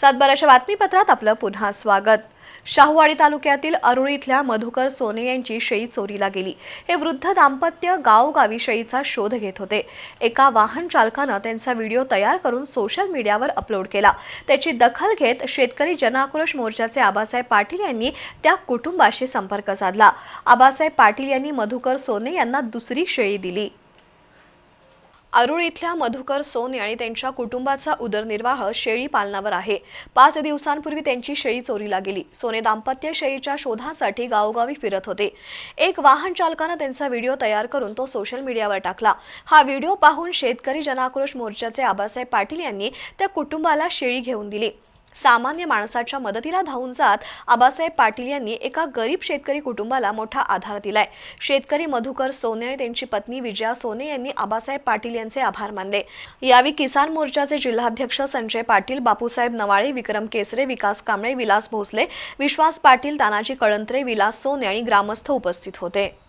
सातबाराच्या बातमीपत्रात आपलं पुन्हा स्वागत. शाहूवाडी तालुक्यातील अरुळी इथल्या मधुकर सोने यांची शेळी चोरीला गेली. हे वृद्ध दाम्पत्य गावोगावी शेळीचा शोध घेत होते. एका वाहन चालकानं त्यांचा व्हिडिओ तयार करून सोशल मीडियावर अपलोड केला. त्याची दखल घेत शेतकरी जनाक्रोश मोर्चाचे आबासाहेब पाटील यांनी त्या कुटुंबाशी संपर्क साधला. आबासाहेब पाटील यांनी मधुकर सोने यांना दुसरी शेळी दिली. अरुळ इथल्या मधुकर सोने आणि त्यांच्या कुटुंबाचा उदरनिर्वाह शेळी पालनावर आहे. पाच दिवसांपूर्वी त्यांची शेळी चोरीला गेली. सोने दाम्पत्य शेळीच्या शोधासाठी गावोगावी फिरत होते. एक वाहन चालकानं त्यांचा व्हिडिओ तयार करून तो सोशल मीडियावर टाकला. हा व्हिडिओ पाहून शेतकरी जनाक्रोश मोर्चाचे आबासाहेब पाटील यांनी त्या कुटुंबाला शेळी घेऊन दिली. सामान्य माणसाच्या मदतीला धावून जात आबासाहेब पाटील यांनी एका गरीब शेतकरी कुटुंबाला मोठा आधार दिलाय. शेतकरी मधुकर सोने त्यांची पत्नी विजया सोने यांनी आबासाहेब पाटील यांचे आभार मानले. यावेळी किसान मोर्चाचे जिल्हाध्यक्ष संजय पाटील बापूसाहेब नवाळे विक्रम केसरे विकास कांबळे विलास भोसले विश्वास पाटील तानाजी कळंत्रे विलास सोने आणि ग्रामस्थ उपस्थित होते.